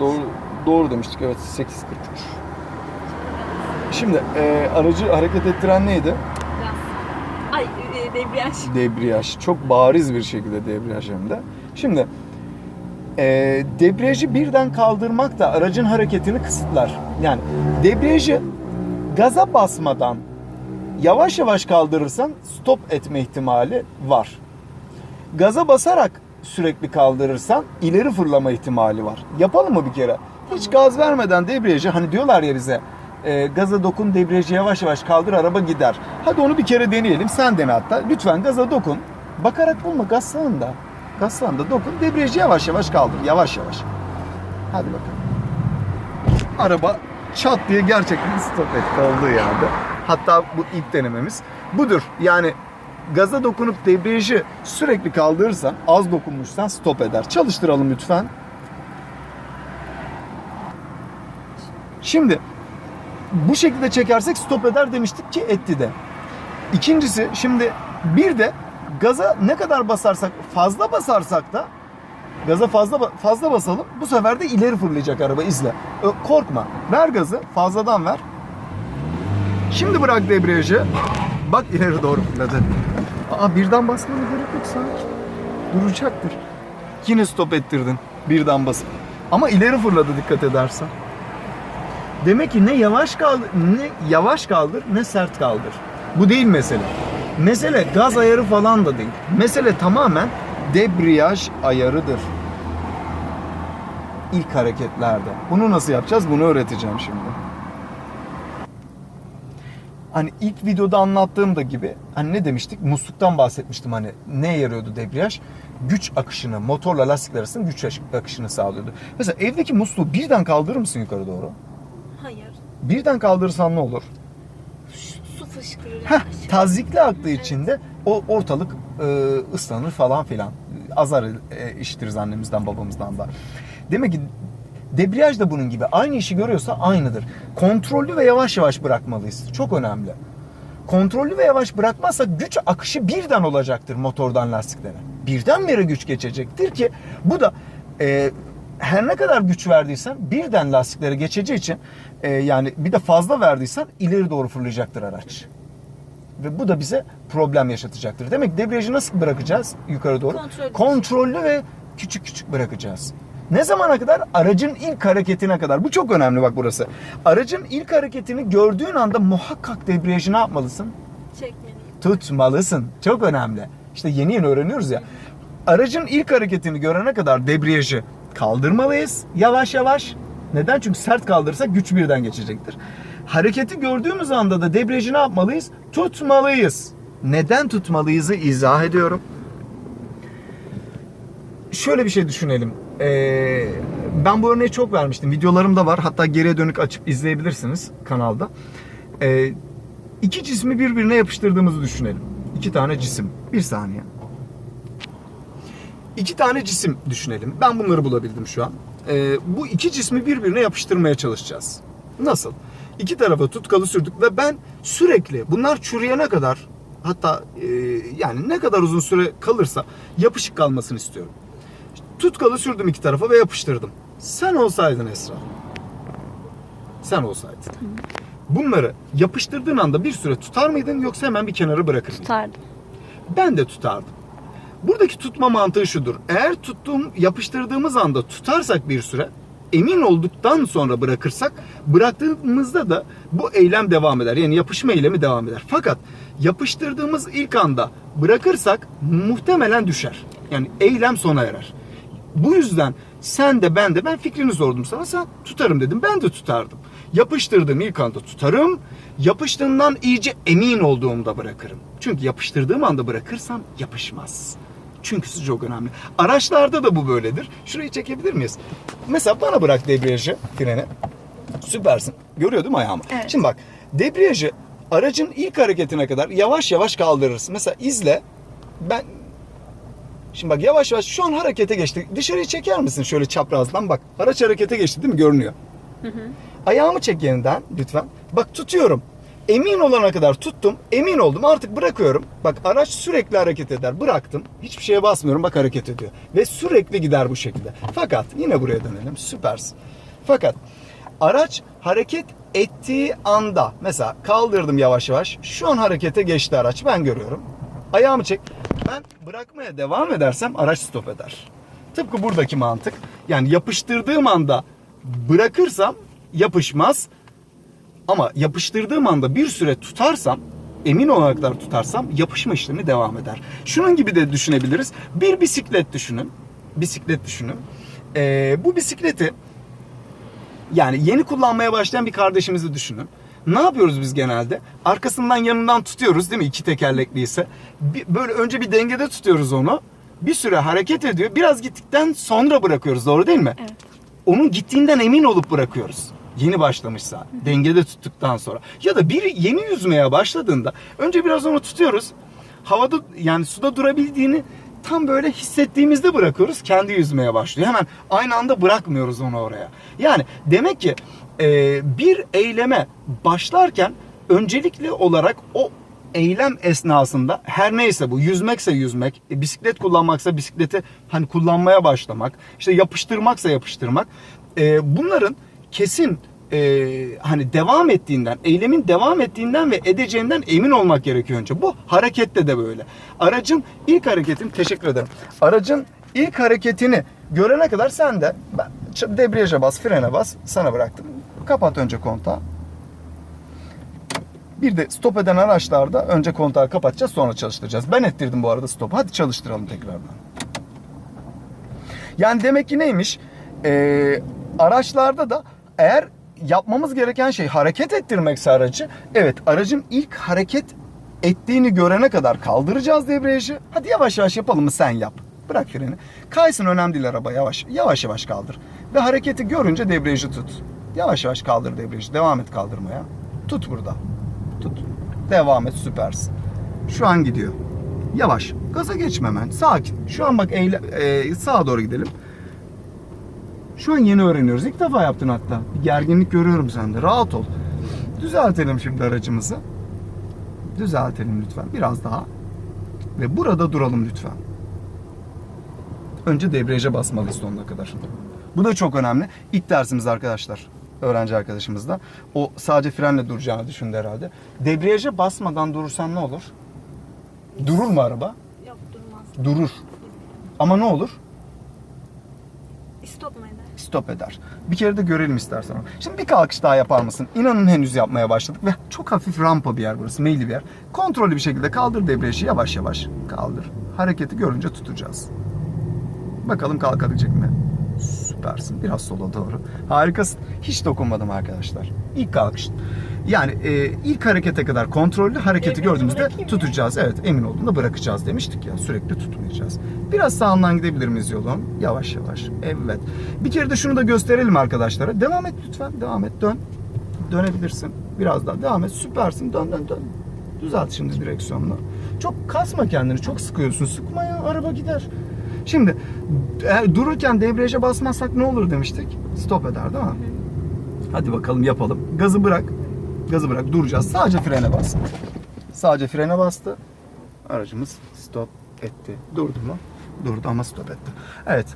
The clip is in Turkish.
doğru doğru demiştik evet 8.43. Şimdi e, aracı hareket ettiren neydi? Ay e, debriyaj. Debriyaj. Çok bariz bir şekilde debriyaj hem de. Şimdi e, debriyajı birden kaldırmak da aracın hareketini kısıtlar. Yani debriyajı gaza basmadan yavaş yavaş kaldırırsan stop etme ihtimali var. Gaza basarak sürekli kaldırırsan ileri fırlama ihtimali var. Yapalım mı bir kere? Hiç gaz vermeden debriyajı hani diyorlar ya bize e, gaza dokun debriyajı yavaş yavaş kaldır araba gider. Hadi onu bir kere deneyelim. Sen dene hatta. Lütfen gaza dokun. Bakarak bulma gaz sağında. Gaz sağında dokun. Debriyajı yavaş yavaş kaldır. Yavaş yavaş. Hadi bakalım. Araba çat diye gerçekten stop etti olduğu yerde. Hatta bu ilk denememiz budur. Yani gaza dokunup debriyajı sürekli kaldırırsan, az dokunmuşsan stop eder. Çalıştıralım lütfen. Şimdi bu şekilde çekersek stop eder demiştik ki etti de. İkincisi şimdi bir de gaza ne kadar basarsak fazla basarsak da gaza fazla fazla basalım. Bu sefer de ileri fırlayacak araba izle. Korkma. Ver gazı. Fazladan ver. Şimdi bırak debriyajı. Bak ileri doğru fırladı. Aa birden basmana gerek yok sakin. Duracaktır. Yine stop ettirdin birden basıp. Ama ileri fırladı dikkat edersen. Demek ki ne yavaş kaldır, ne yavaş kaldır, ne sert kaldır. Bu değil mesele. Mesele gaz ayarı falan da değil. Mesele tamamen debriyaj ayarıdır. İlk hareketlerde. Bunu nasıl yapacağız? Bunu öğreteceğim şimdi. Hani ilk videoda anlattığımda gibi hani ne demiştik? Musluktan bahsetmiştim hani ne yarıyordu debriyaj? Güç akışını, motorla lastikler arasında güç akışını sağlıyordu. Mesela evdeki musluğu birden kaldırır mısın yukarı doğru? Hayır. Birden kaldırırsan ne olur? Su fışkırır. Heh, tazikli aktığı için de o ortalık e, ıslanır falan filan. Azar e, işitiriz annemizden babamızdan da. Demek ki debriyaj da bunun gibi. Aynı işi görüyorsa aynıdır. Kontrollü ve yavaş yavaş bırakmalıyız. Çok önemli. Kontrollü ve yavaş bırakmazsak güç akışı birden olacaktır motordan lastiklere. Birdenbire güç geçecektir ki bu da e, her ne kadar güç verdiysen birden lastiklere geçeceği için e, yani bir de fazla verdiysen ileri doğru fırlayacaktır araç. Ve bu da bize problem yaşatacaktır. Demek debriyajı nasıl bırakacağız yukarı doğru? Kontrollü. Kontrollü ve küçük küçük bırakacağız. Ne zamana kadar? Aracın ilk hareketine kadar. Bu çok önemli bak burası. Aracın ilk hareketini gördüğün anda muhakkak debriyajı ne yapmalısın? Çekmeliyim. tutmalısın. Çok önemli. İşte yeni yeni öğreniyoruz ya. Aracın ilk hareketini görene kadar debriyajı kaldırmalıyız yavaş yavaş. Neden? Çünkü sert kaldırırsak güç birden geçecektir. Hareketi gördüğümüz anda da debriyajı ne yapmalıyız? Tutmalıyız. Neden tutmalıyızı izah ediyorum. Şöyle bir şey düşünelim. Ee, ben bu örneği çok vermiştim. Videolarım da var. Hatta geriye dönük açıp izleyebilirsiniz kanalda. Ee, iki cismi birbirine yapıştırdığımızı düşünelim. İki tane cisim. Bir saniye. İki tane cisim düşünelim. Ben bunları bulabildim şu an. Ee, bu iki cismi birbirine yapıştırmaya çalışacağız. Nasıl? İki tarafa tutkalı sürdük ve ben sürekli bunlar çürüyene kadar hatta e, yani ne kadar uzun süre kalırsa yapışık kalmasını istiyorum. Tutkalı sürdüm iki tarafa ve yapıştırdım. Sen olsaydın Esra. Sen olsaydın. Bunları yapıştırdığın anda bir süre tutar mıydın yoksa hemen bir kenara bırakır mıydın? Tutardım. Ben de tutardım. Buradaki tutma mantığı şudur. Eğer tuttuğum, yapıştırdığımız anda tutarsak bir süre, emin olduktan sonra bırakırsak, bıraktığımızda da bu eylem devam eder. Yani yapışma eylemi devam eder. Fakat yapıştırdığımız ilk anda bırakırsak muhtemelen düşer. Yani eylem sona erer. Bu yüzden sen de ben de ben fikrini sordum sana sen tutarım dedim ben de tutardım. Yapıştırdığım ilk anda tutarım. Yapıştığından iyice emin olduğumda bırakırım. Çünkü yapıştırdığım anda bırakırsam yapışmaz. Çünkü çok önemli. Araçlarda da bu böyledir. Şurayı çekebilir miyiz? Mesela bana bırak debriyajı, freni. Süpersin. Görüyor değil mi ayağımı? Evet. Şimdi bak debriyajı aracın ilk hareketine kadar yavaş yavaş kaldırırsın. Mesela izle. Ben Şimdi bak yavaş yavaş şu an harekete geçti. Dışarıyı çeker misin şöyle çaprazdan? Bak araç harekete geçti değil mi? Görünüyor. Ayağımı çek yeniden lütfen. Bak tutuyorum. Emin olana kadar tuttum. Emin oldum. Artık bırakıyorum. Bak araç sürekli hareket eder. Bıraktım. Hiçbir şeye basmıyorum. Bak hareket ediyor. Ve sürekli gider bu şekilde. Fakat yine buraya dönelim. Süpersin. Fakat araç hareket ettiği anda mesela kaldırdım yavaş yavaş. Şu an harekete geçti araç. Ben görüyorum. Ayağımı çek. Ben bırakmaya devam edersem araç stop eder. Tıpkı buradaki mantık. Yani yapıştırdığım anda bırakırsam yapışmaz. Ama yapıştırdığım anda bir süre tutarsam, emin olana kadar tutarsam yapışma işlemi devam eder. Şunun gibi de düşünebiliriz. Bir bisiklet düşünün. Bisiklet düşünün. Ee, bu bisikleti yani yeni kullanmaya başlayan bir kardeşimizi düşünün. Ne yapıyoruz biz genelde? Arkasından yanından tutuyoruz değil mi? İki tekerlekli ise. Bir- Böyle önce bir dengede tutuyoruz onu. Bir süre hareket ediyor. Biraz gittikten sonra bırakıyoruz. Doğru değil mi? Evet. onun gittiğinden emin olup bırakıyoruz. Yeni başlamışsa, dengede tuttuktan sonra. Ya da biri yeni yüzmeye başladığında önce biraz onu tutuyoruz. Havada yani suda durabildiğini tam böyle hissettiğimizde bırakıyoruz. Kendi yüzmeye başlıyor. Hemen aynı anda bırakmıyoruz onu oraya. Yani demek ki bir eyleme başlarken öncelikli olarak o eylem esnasında her neyse bu yüzmekse yüzmek, e, bisiklet kullanmaksa bisikleti hani kullanmaya başlamak, işte yapıştırmaksa yapıştırmak. e, bunların kesin e, hani devam ettiğinden, eylemin devam ettiğinden ve edeceğinden emin olmak gerekiyor önce. Bu harekette de böyle. Aracın ilk hareketini teşekkür ederim. Aracın ilk hareketini görene kadar sen de ben, debriyaja bas, frene bas. Sana bıraktım. Kapat önce kontağı. Bir de stop eden araçlarda önce kontağı kapatacağız sonra çalıştıracağız. Ben ettirdim bu arada stop. Hadi çalıştıralım tekrardan. Yani demek ki neymiş? Ee, araçlarda da eğer yapmamız gereken şey hareket ettirmekse aracı. Evet aracın ilk hareket ettiğini görene kadar kaldıracağız debriyajı. Hadi yavaş yavaş yapalım mı sen yap. Bırak freni. Kaysın önemli değil araba yavaş. Yavaş yavaş kaldır. Ve hareketi görünce debriyajı tut. Yavaş yavaş kaldır debriyajı. Devam et kaldırmaya. Tut burada. Tut. Devam et süpersin. Şu an gidiyor. Yavaş. Gaza geçmemen. Sakin. Şu an bak eyle, e, sağa doğru gidelim. Şu an yeni öğreniyoruz. İlk defa yaptın hatta. Bir gerginlik görüyorum sende. Rahat ol. Düzeltelim şimdi aracımızı. Düzeltelim lütfen. Biraz daha. Ve burada duralım lütfen. Önce debriyaja basmalıyız sonuna kadar. Bu da çok önemli. İlk dersimiz arkadaşlar. Öğrenci arkadaşımız da. O sadece frenle duracağını düşündü herhalde. Debriyaja basmadan durursan ne olur? Durur mu araba? Yok durmaz. Durur. Ama ne olur? Stop mu eder? Stop eder. Bir kere de görelim istersen. Şimdi bir kalkış daha yapar mısın? İnanın henüz yapmaya başladık ve çok hafif rampa bir yer burası. Meyilli bir yer. Kontrollü bir şekilde kaldır debriyajı yavaş yavaş kaldır. Hareketi görünce tutacağız. Bakalım kalkabilecek mi? Süpersin. Biraz sola doğru. Harikasın. Hiç dokunmadım arkadaşlar. İlk kalkış. Yani e, ilk harekete kadar kontrollü hareketi Debriyajı gördüğümüzde tutacağız. Evet emin olduğunda bırakacağız demiştik ya. Sürekli tutmayacağız. Biraz sağından gidebilir miyiz yolun? Yavaş yavaş. Evet. Bir kere de şunu da gösterelim arkadaşlara. Devam et lütfen. Devam et. Dön. Dönebilirsin. Biraz daha. Devam et. Süpersin. Dön dön dön. Düzelt şimdi direksiyonunu. Çok kasma kendini. Çok sıkıyorsun. Sıkma ya. Araba gider. Şimdi eğer dururken debriyaja basmazsak ne olur demiştik? Stop eder değil mi? Hadi bakalım yapalım. Gazı bırak. Gazı bırak. Duracağız. Sadece frene bas. Sadece frene bastı. Aracımız stop etti. Durdu mu? Durdu ama stop etti. Evet.